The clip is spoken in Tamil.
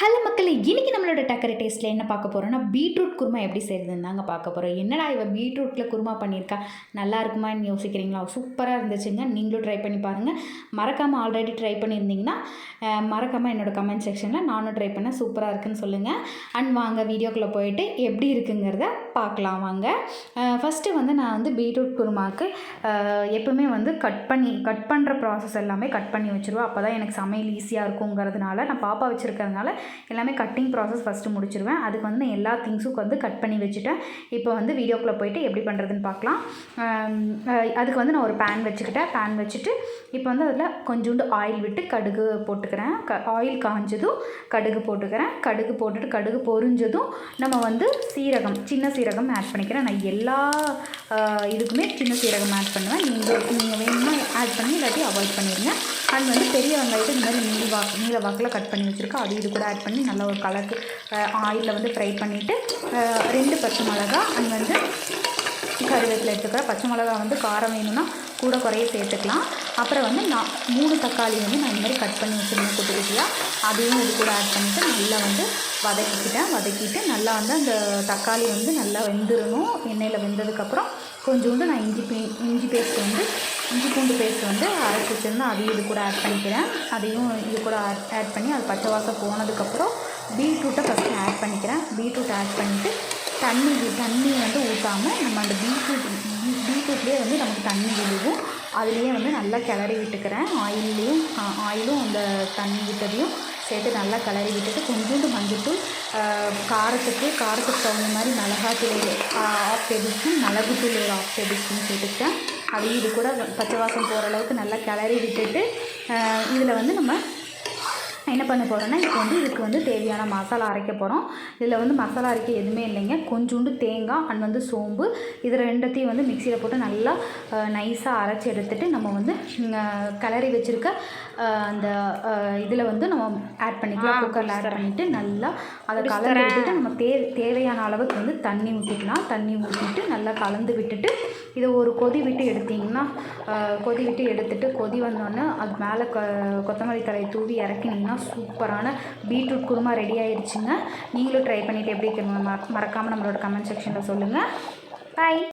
ஹலோ மக்களை இன்றைக்கி நம்மளோட டக்கரை டேஸ்ட்டில் என்ன பார்க்க போகிறோம்னா பீட்ரூட் குருமா எப்படி செய்கிறதுன்னு தாங்க பார்க்க போகிறோம் என்னடா இவன் பீட்ரூட்டில் குருமா பண்ணியிருக்கா? நல்லா இருக்குமான்னு யோசிக்கிறீங்களா? சூப்பராக இருந்துச்சுங்க. நீங்களும் ட்ரை பண்ணி பாருங்கள் மறக்காமல் ஆல்ரெடி ட்ரை பண்ணியிருந்தீங்கன்னா மறக்காமல் என்னோட கமெண்ட் செக்ஷனில் நானும் ட்ரை பண்ணேன் சூப்பராக இருக்குன்னு சொல்லுங்கள் அண்ட் வாங்க வீடியோக்குள்ளே போயிட்டு எப்படி இருக்குங்கிறத பார்க்கலாம் வாங்க. ஃபஸ்ட்டு வந்து நான் வந்து பீட்ரூட் குருமாவுக்கு எப்பவுமே வந்து கட் பண்ணி கட் பண்ணுற ப்ராசஸ் எல்லாமே கட் பண்ணி வச்சுருவோம் அப்போ தான் எனக்கு சமையல் ஈஸியாக இருக்குங்கிறதுனால நான் பாப்பா வச்சுருக்கிறதுனால எல்லாமே கட்டிங் ப்ராசஸ் ஃபஸ்ட்டு முடிச்சிருவேன். அதுக்கு வந்து நான் எல்லா திங்ஸும் வந்து கட் பண்ணி வச்சுட்டேன். இப்போ வந்து வீடியோக்குள்ளே போயிட்டு எப்படி பண்ணுறதுன்னு பார்க்கலாம். அதுக்கு வந்து நான் ஒரு பேன் வச்சுக்கிட்டேன். பேன் வச்சுட்டு இப்போ வந்து அதில் கொஞ்சோண்டு ஆயில் விட்டு கடுகு போட்டுக்கிறேன். க ஆயில் காஞ்சதும் கடுகு போட்டுக்கிறேன். கடுகு போட்டுட்டு கடுகு பொரிஞ்சதும் நம்ம வந்து சீரகம் சின்ன சீரகம் ஆட் பண்ணிக்கிறேன். நான் எல்லா இதுக்குமே சின்ன சீரகம் ஆட் பண்ணுவேன். நீங்கள் ஆட் பண்ணி இல்லாட்டி அவாய்ட் பண்ணிடுங்க அண்ட் வந்து பெரிய வெங்காயத்தை இந்த மாதிரி நீல வாக்கு நீல வாக்கில் கட் பண்ணி வச்சுருக்கோம் அது இது கூட ஆட் பண்ணி நல்லா ஒரு கலருக்கு ஆயிலில் வந்து ஃப்ரை பண்ணிவிட்டு ரெண்டு பச்சை மிளகா அண்ட் வந்து கருவேப்பிலை எடுத்துக்கிறேன். பச்சை மிளகா வந்து காரம் வேணும்னா கூட குறைய சேர்த்துக்கலாம். அப்புறம் வந்து நான் மூணு தக்காளி வந்து நான் இந்த மாதிரி கட் பண்ணி வச்சுருந்தேன் குட்டி குட்டியாக அதையும் இது கூட ஆட் பண்ணிவிட்டு நல்லா வந்து வதக்கிக்கிட்டேன். வதக்கிட்டு நல்லா வந்து அந்த தக்காளி வந்து நல்லா வெந்துடணும் எண்ணெயில் வெந்ததுக்கப்புறம் கொஞ்சோண்டு நான் இஞ்சி பே இஞ்சி பேஸ்ட் வந்து இஞ்சி பூண்டு பேஸ்ட் வந்து அரைச்சி வச்சுருந்தேன் அதையும் இது கூட ஆட் பண்ணிக்கிறேன். அதையும் இது கூட ஆட் ஆட் பண்ணி அது பச்சை வாசம் போனதுக்கப்புறம் பீட்ரூட்டை ஃபஸ்ட்டு ஆட் பண்ணிக்கிறேன். பீட்ரூட் ஆட் பண்ணிவிட்டு தண்ணி தண்ணி வந்து ஊற்றாமல் நம்ம அந்த பீட்ரூட் பீட்ரூட்லேயே வந்து நமக்கு தண்ணி விழுகும் அதுலேயே வந்து நல்லா கிளறி விட்டுக்கிறேன். ஆயில்லையும் ஆயிலும் அந்த தண்ணி விட்டதையும் சேர்த்து நல்லா கிளறி விட்டுட்டு கொஞ்சோண்டு மஞ்சத்தூள் காரத்துக்கு காரத்துக்கு தகுந்த மாதிரி மிளகாத்தூள் ஆஃப் டேபிள் ஸ்பூன் மிளகுத்தூள் ஒரு ஆஃப் டேபிள் ஸ்பூன் சேர்த்துக்கிட்டேன். அது இது கூட பச்சை வாசம் போகிற அளவுக்கு நல்லா கிளறி விட்டுட்டு இதில் வந்து நம்ம என்ன பண்ண போகிறோன்னா இப்போ வந்து இதுக்கு வந்து தேவையான மசாலா அரைக்க போகிறோம் இதில் வந்து மசாலா அரைக்க எதுவுமே இல்லைங்க. கொஞ்சோண்டு தேங்காய் அண்ட் வந்து சோம்பு. இது ரெண்டத்தையும் வந்து மிக்சியில் போட்டு நல்லா நைஸாக அரைச்சி எடுத்துட்டு நம்ம வந்து கிளறி வச்சுருக்க அந்த இதில் வந்து நம்ம ஆட் பண்ணிக்கலாம். குக்கரில் ஆட் பண்ணிவிட்டு நல்லா அதை கலந்து விட்டுட்டு நம்ம தே தேவையான அளவுக்கு வந்து தண்ணி ஊற்றிக்கலாம் தண்ணி ஊற்றிட்டு நல்லா கலந்து விட்டுட்டு இதை ஒரு கொதி விட்டு எடுத்தீங்கன்னா கொதி விட்டு எடுத்துட்டு கொதி வந்தோடனே அது மேலே கொ கொத்தமல்லி தழையை தூவி இறக்கினீங்கன்னா சூப்பரான பீட்ரூட் குருமா ரெடி ஆயிடுச்சுங்க நீங்களும் ட்ரை பண்ணிவிட்டு எப்படி இருக்குன்னு மறக்காமல் நம்மளோட கமெண்ட் செக்ஷனில் சொல்லுங்கள் பாய்